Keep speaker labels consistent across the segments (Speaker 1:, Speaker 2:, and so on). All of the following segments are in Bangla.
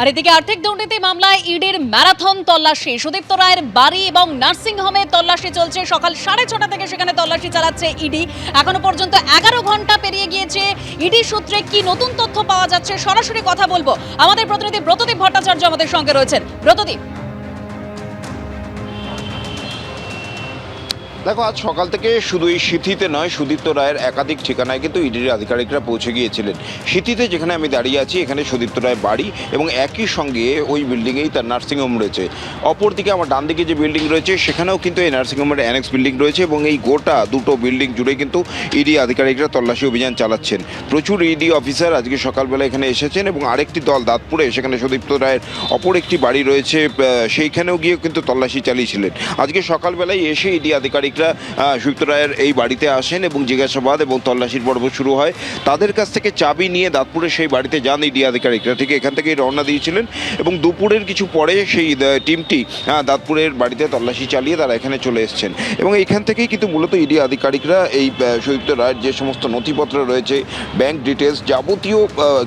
Speaker 1: আর এদিকে আর্থিক দুর্নীতি মামলায় ইডির ম্যারাথন তল্লাশি। সুদীপ্ত রায়ের বাড়ি এবং নার্সিং হোমে তল্লাশি চলছে। সকাল সাড়ে ছটা থেকে সেখানে তল্লাশি চালাচ্ছে ইডি। এখনও পর্যন্ত এগারো ঘণ্টা পেরিয়ে গিয়েছে। ইডি সূত্রে কি নতুন তথ্য পাওয়া যাচ্ছে? সরাসরি কথা বলব। আমাদের প্রতিনিধি ব্রতদীপ ভট্টাচার্য আমাদের সঙ্গে রয়েছেন। ব্রতদীপ
Speaker 2: দেখো, আজ সকাল থেকে শুধু এই সিথিতে নয়, সুদীপ্ত রায়ের একাধিক ঠিকানায় কিন্তু ইডির আধিকারিকরা পৌঁছে গিয়েছিলেন। সিথিতে যেখানে আমি দাঁড়িয়ে আছি, এখানে সুদীপ্ত রায়ের বাড়ি এবং একই সঙ্গে ওই বিল্ডিংয়েই তার নার্সিংহোম রয়েছে। অপরদিকে আমার ডান দিকে যে বিল্ডিং রয়েছে, সেখানেও কিন্তু এই নার্সিংহোমের অ্যানেক্স বিল্ডিং রয়েছে এবং এই গোটা দুটো বিল্ডিং জুড়ে কিন্তু ইডি আধিকারিকরা তল্লাশি অভিযান চালাচ্ছেন। প্রচুর ইডি অফিসার আজকে সকালবেলা এখানে এসেছেন এবং আরেকটি দল দাঁতপুরে, সেখানে সুদীপ্ত রায়ের অপর একটি বাড়ি রয়েছে সেইখানেও গিয়ে কিন্তু তল্লাশি চালিয়েছিলেন। আজকে সকালবেলায় এসে ইডি আধিকারিকরা আহ, সুদীপ্ত রায়ের এই বাড়িতে আসেন এবং জিজ্ঞাসাবাদ এবং তল্লাশির পর্ব শুরু হয়। তাদের কাছ থেকে চাবি নিয়ে দাঁতপুরে সেই বাড়িতে যান ইডি আধিকারিকরা। ঠিক এখান থেকেই রওনা দিয়েছিলেন এবং দুপুরের কিছু পরে সেই টিমটি দাঁতপুরের বাড়িতে তল্লাশি চালিয়ে তারা এখানে চলে এসেছেন। এবং এখান থেকেই কিন্তু মূলত ইডি আধিকারিকরা এই আহ, রায়ের যে সমস্ত নথিপত্র রয়েছে ব্যাংক ডিটেলস যাবতীয়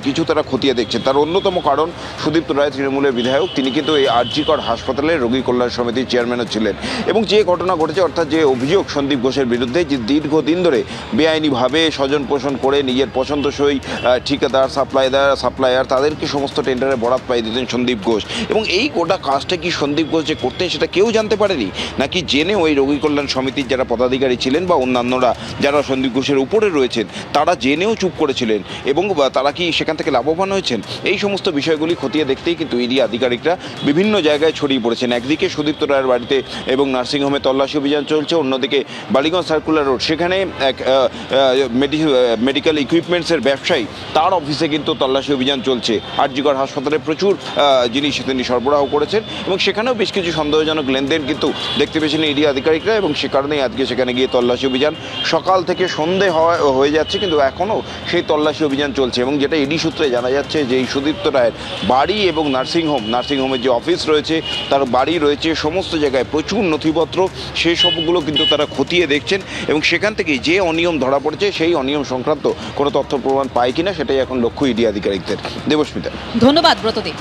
Speaker 2: কিছু তারা খতিয়ে দেখছেন। তার অন্যতম কারণ সুদীপ্ত রায় তৃণমূলের বিধায়ক তিনি কিন্তু এই আরজিকর হাসপাতালে রোগী কল্যাণ সমিতির চেয়ারম্যানও ছিলেন। এবং যে ঘটনা ঘটেছে অর্থাৎ যে অভিযোগ সন্দীপ ঘোষের বিরুদ্ধে যে দীর্ঘদিন ধরে বেআইনিভাবে স্বজন পোষণ করে নিজের পছন্দসই ঠিকাদার, সাপ্লাইদার, সাপ্লায়ার তাদেরকে সমস্ত টেন্ডারে বরাত পাই দিতেন সন্দীপ ঘোষ? এবং এই গোটা কাজটা কি সন্দীপ ঘোষ যে করতেন সেটা কেউ জানতে পারেনি? নাকি জেনে ওই রোগী কল্যাণ সমিতির যারা পদাধিকারী ছিলেন বা অন্যান্যরা যারা সন্দীপ ঘোষের উপরে রয়েছেন, তারা জেনেও চুপ করেছিলেন এবং তারা কি সেখান থেকে লাভবান হয়েছেন? এই সমস্ত বিষয়গুলি খতিয়ে দেখতেই কিন্তু ইডি আধিকারিকরা বিভিন্ন জায়গায় ছড়িয়ে পড়েছেন। একদিকে সুদীপ্ত রায়ের বাড়িতে এবং নার্সিংহোমে তল্লাশি অভিযান চলছে অন্যদিকে বালিগঞ্জ সার্কুলার রোড, সেখানে এক মেডিকেল ইকুইপমেন্টসের ব্যবসায়ী, তার অফিসে কিন্তু তল্লাশি অভিযান চলছে। আরজিগড় হাসপাতালে প্রচুর জিনিস তিনি সরবরাহ করেছেন এবং সেখানেও বেশ কিছু সন্দেহজনক লেনদেন কিন্তু দেখতে পেয়েছেন ইডি আধিকারিকরা এবং সে কারণেই আজকে সেখানে গিয়ে তল্লাশি অভিযান সকাল থেকে সন্ধে হওয়া, হয়ে যাচ্ছে, কিন্তু এখনও সেই তল্লাশি অভিযান চলছে এবং যেটা ইডি সূত্রে জানা যাচ্ছে যে এই সুদীপ্ত রায়ের বাড়ি এবং নার্সিংহোম নার্সিংহোমের যে অফিস রয়েছে, তার বাড়ি রয়েছে, সমস্ত জায়গায় প্রচুর নথিপত্র, সেই সবগুলো কিন্তু তারা খতিয়ে দেখছেন এবং সেখান থেকে যে অনিয়ম ধরা পড়েছে, সেই অনিয়ম সংক্রান্ত কোনো তথ্য প্রমাণ পায় কিনা, সেটাই এখন লক্ষ্য ইডি আধিকারিকদের। দেবস্মিতা।
Speaker 1: ধন্যবাদ ব্রতদীপ।